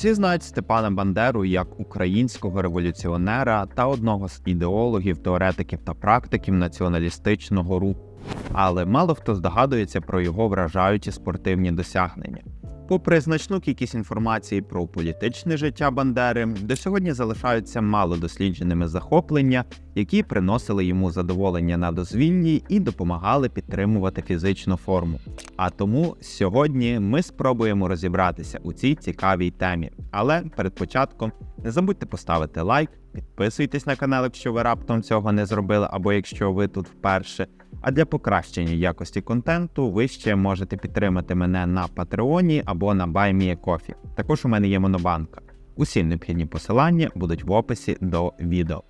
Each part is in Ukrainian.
Усі знають Степана Бандеру як українського революціонера та одного з ідеологів, теоретиків та практиків націоналістичного руху, але мало хто здогадується про його вражаючі спортивні досягнення. Попри значну кількість інформації про політичне життя Бандери, до сьогодні залишаються мало дослідженими захоплення, які приносили йому задоволення на дозвіллі і допомагали підтримувати фізичну форму. А тому сьогодні ми спробуємо розібратися у цій цікавій темі. Але перед початком не забудьте поставити лайк, підписуйтесь на канал, якщо ви раптом цього не зробили, або якщо ви тут вперше. А для покращення якості контенту ви ще можете підтримати мене на Патреоні або на BuyMeACoffee. Також у мене є монобанка. Усі необхідні посилання будуть в описі до відео.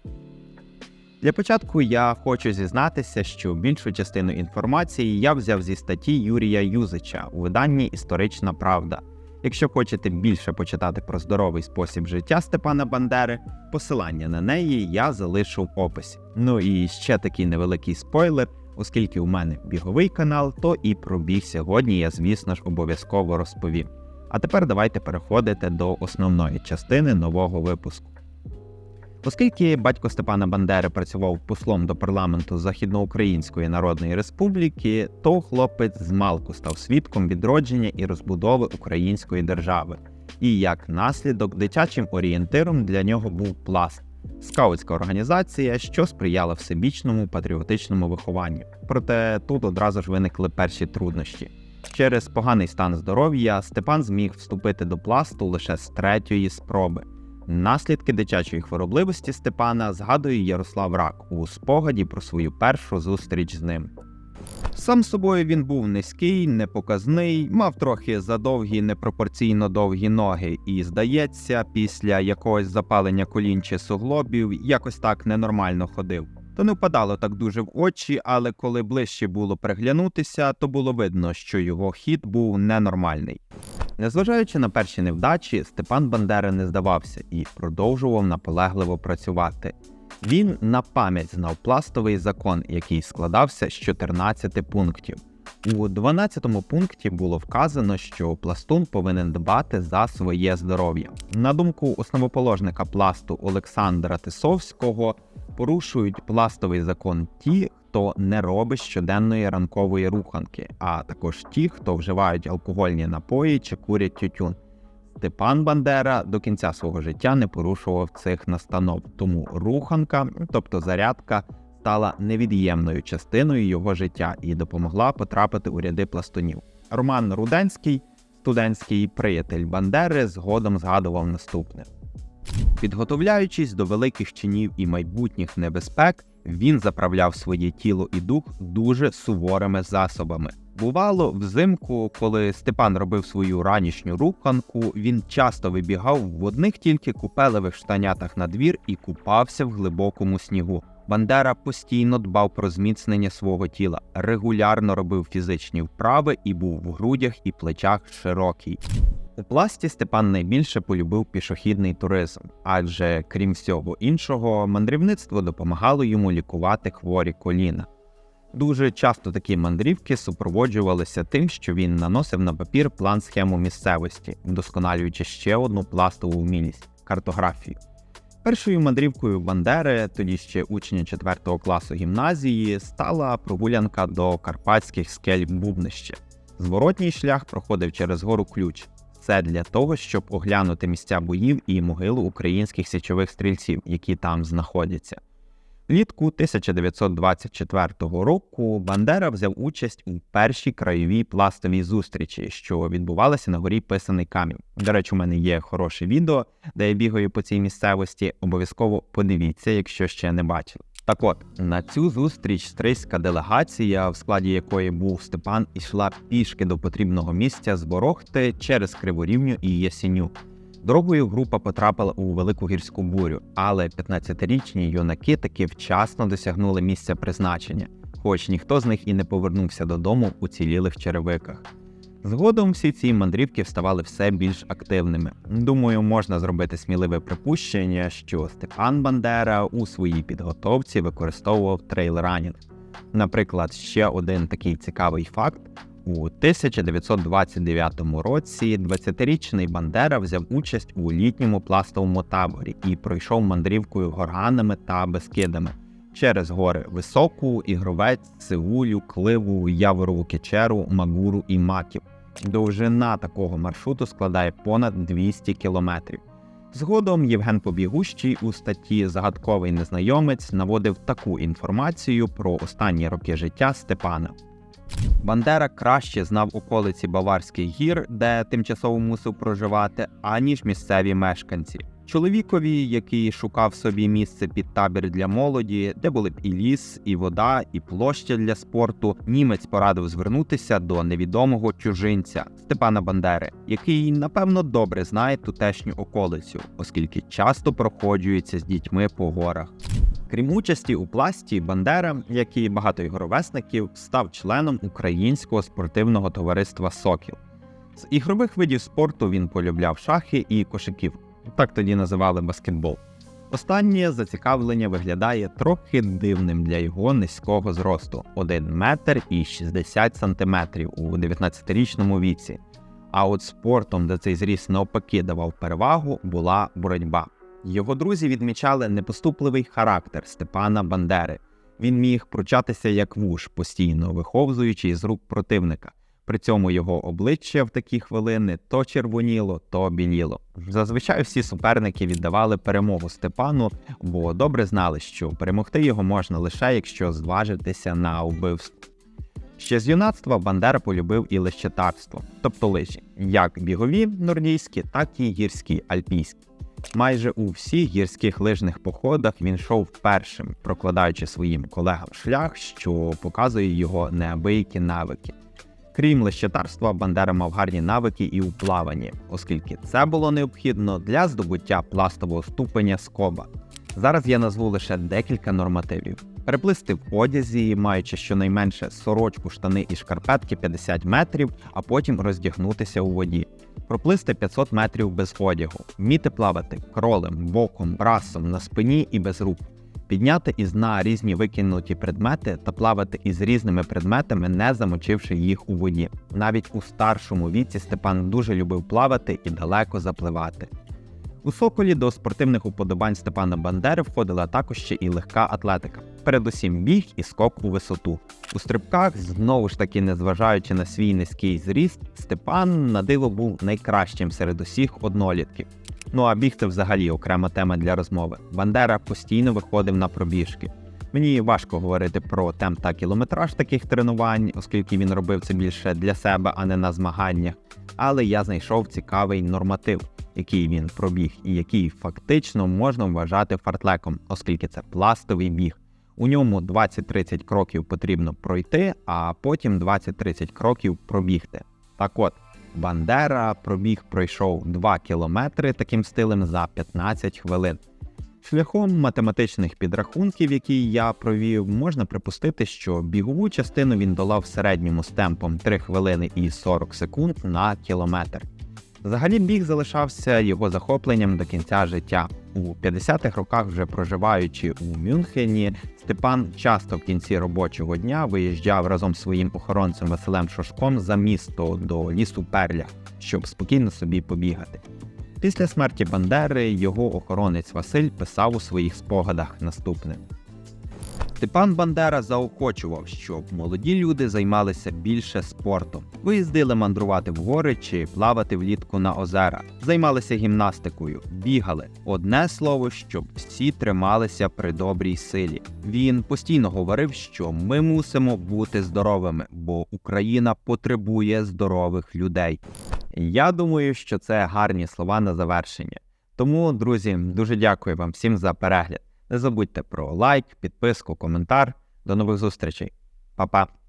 Для початку я хочу зізнатися, що більшу частину інформації я взяв зі статті Юрія Юзича у виданні Історична Правда. Якщо хочете більше почитати про здоровий спосіб життя Степана Бандери, посилання на неї я залишу в описі. Ну і ще такий невеликий спойлер. Оскільки у мене біговий канал, то і про біг сьогодні я, звісно ж, обов'язково розповім. А тепер давайте переходити до основної частини нового випуску. Оскільки батько Степана Бандери працював послом до парламенту Західноукраїнської Народної Республіки, то хлопець з малку став свідком відродження і розбудови української держави. І як наслідок дитячим орієнтиром для нього був пласт скаутська організація, що сприяла всебічному патріотичному вихованню. Проте тут одразу ж виникли перші труднощі. Через поганий стан здоров'я Степан зміг вступити до пласту лише з третьої спроби. Наслідки дитячої хворобливості Степана згадує Ярослав Рак у спогаді про свою першу зустріч з ним. Сам собою він був низький, непоказний, мав трохи задовгі, непропорційно довгі ноги, і, здається, після якогось запалення колін чи суглобів якось так ненормально ходив. То не впадало так дуже в очі, але коли ближче було приглянутися, то було видно, що його хід був ненормальний. Незважаючи на перші невдачі, Степан Бандера не здавався і продовжував наполегливо працювати. Він на пам'ять знав пластовий закон, який складався з 14 пунктів. У 12 пункті було вказано, що пластун повинен дбати за своє здоров'я. На думку основоположника пласту Олександра Тисовського, порушують пластовий закон ті, хто не робить щоденної ранкової руханки, а також ті, хто вживають алкогольні напої чи курять тютюн. Степан Бандера до кінця свого життя не порушував цих настанов, тому руханка, тобто зарядка, стала невід'ємною частиною його життя і допомогла потрапити у ряди пластунів. Роман Руденський, студентський приятель Бандери, згодом згадував наступне: підготовляючись до великих чинів і майбутніх небезпек, він заправляв своє тіло і дух дуже суворими засобами. Бувало, взимку, коли Степан робив свою ранішню руханку, він часто вибігав в одних тільки купелевих штанятах на двір і купався в глибокому снігу. Бандера постійно дбав про зміцнення свого тіла, регулярно робив фізичні вправи і був в грудях і плечах широкий. У пласті Степан найбільше полюбив пішохідний туризм, адже крім всього іншого, мандрівництво допомагало йому лікувати хворі коліна. Дуже часто такі мандрівки супроводжувалися тим, що він наносив на папір план схему місцевості, вдосконалюючи ще одну пластову вмілість картографію. Першою мандрівкою Бандери, тоді ще учня 4 класу гімназії, стала прогулянка до карпатських скель Бубнище. Зворотній шлях проходив через гору Ключ. Це для того, щоб оглянути місця боїв і могилу українських січових стрільців, які там знаходяться. Влітку 1924 року Бандера взяв участь у першій краєвій пластовій зустрічі, що відбувалася на горі Писаний Камінь. До речі, у мене є хороше відео, де я бігаю по цій місцевості. Обов'язково подивіться, якщо ще не бачили. Так от на цю зустріч стрийська делегація, в складі якої був Степан, ішла пішки до потрібного місця з Ворохти через Криворівню і Ясіню. Дорогою група потрапила у велику гірську бурю, але 15-річні юнаки таки вчасно досягнули місця призначення, хоч ніхто з них і не повернувся додому у цілілих черевиках. Згодом всі ці мандрівки ставали все більш активними. Думаю, можна зробити сміливе припущення, що Степан Бандера у своїй підготовці використовував трейлранінг. Наприклад, ще один такий цікавий факт: У 1929 році 20-річний Бандера взяв участь у літньому пластовому таборі і пройшов мандрівкою горганами та безкидами через гори Високу, Ігровець, Сивулю, Кливу, Яворову Кечеру, Магуру і Маків. Довжина такого маршруту складає понад 200 кілометрів. Згодом Євген Побігущий у статті Загадковий незнайомець наводив таку інформацію про останні роки життя Степана. Бандера краще знав околиці Баварських гір, де тимчасово мусив проживати, аніж місцеві мешканці. Чоловікові, який шукав собі місце під табір для молоді, де були б і ліс, і вода, і площа для спорту, німець порадив звернутися до невідомого чужинця Степана Бандери, який напевно добре знає тутешню околицю, оскільки часто проходжується з дітьми по горах. Крім участі у пласті, Бандера, як і багато його ровесників, став членом українського спортивного товариства Сокіл. З ігрових видів спорту він полюбляв шахи і кошиків, так тоді називали баскетбол. Останнє зацікавлення виглядає трохи дивним для його низького зросту 1 метр і 60 сантиметрів у 19-річному віці. А от спортом, де цей зріст навпаки давав перевагу, була боротьба. Його друзі відмічали непоступливий характер Степана Бандери. Він міг пручатися як вуш, постійно виховзуючи із рук противника. При цьому його обличчя в такі хвилини то червоніло, то біліло. Зазвичай всі суперники віддавали перемогу Степану, бо добре знали, що перемогти його можна лише якщо зважитися на вбивство. Ще з юнацтва Бандера полюбив і лещетарство, тобто лижі, як бігові нордійські, так і гірські альпійські. Майже у всіх гірських лижних походах він йшов першим, прокладаючи своїм колегам шлях, що показує його неабиякі навики. Крім лещатарства, Бандера мав гарні навики і у плаванні, оскільки це було необхідно для здобуття пластового ступеня скоба. Зараз я назву лише декілька нормативів. Переплисти в одязі, маючи щонайменше сорочку, штани і шкарпетки 50 метрів, а потім роздягнутися у воді. Проплисти 500 метрів без одягу, вміти плавати кролем, боком, брасом, на спині і без рук, підняти із дна різні викинуті предмети та плавати із різними предметами, не замочивши їх у воді. Навіть у старшому віці Степан дуже любив плавати і далеко запливати. У Соколі до спортивних уподобань Степана Бандери входила також ще і легка атлетика, передусім біг і скок у висоту. У стрибках, знову ж таки, незважаючи на свій низький зріст, Степан на диво був найкращим серед усіх однолітків. Ну а біг це взагалі окрема тема для розмови. Бандера постійно виходив на пробіжки. Мені важко говорити про темп та кілометраж таких тренувань, оскільки він робив це більше для себе, а не на змаганнях. Але я знайшов цікавий норматив, який він пробіг, і який фактично можна вважати фартлеком, оскільки це пластовий біг. У ньому 20-30 кроків потрібно пройти, а потім 20-30 кроків пробігти. Так от, Бандера пробіг пройшов 2 кілометри таким стилем за 15 хвилин. Шляхом математичних підрахунків, які я провів, можна припустити, що бігову частину він долав в середньому з темпом 3 хвилини і 40 секунд на кілометр. Взагалі біг залишався його захопленням до кінця життя. У 50-х роках, вже проживаючи у Мюнхені, Степан часто в кінці робочого дня виїжджав разом з своїм охоронцем Василем Шошком за місто до лісу Перля, щоб спокійно собі побігати. Після смерті Бандери його охоронець Василь писав у своїх спогадах наступне. Степан Бандера заохочував, щоб молоді люди займалися більше спортом, виїздили мандрувати в гори чи плавати влітку на озера, займалися гімнастикою, бігали. Одне слово, щоб всі трималися при добрій силі. Він постійно говорив, що ми мусимо бути здоровими, бо Україна потребує здорових людей. Я думаю, що це гарні слова на завершення. Тому, друзі, дуже дякую вам всім за перегляд. Не забудьте про лайк, підписку, коментар. До нових зустрічей. Па-па!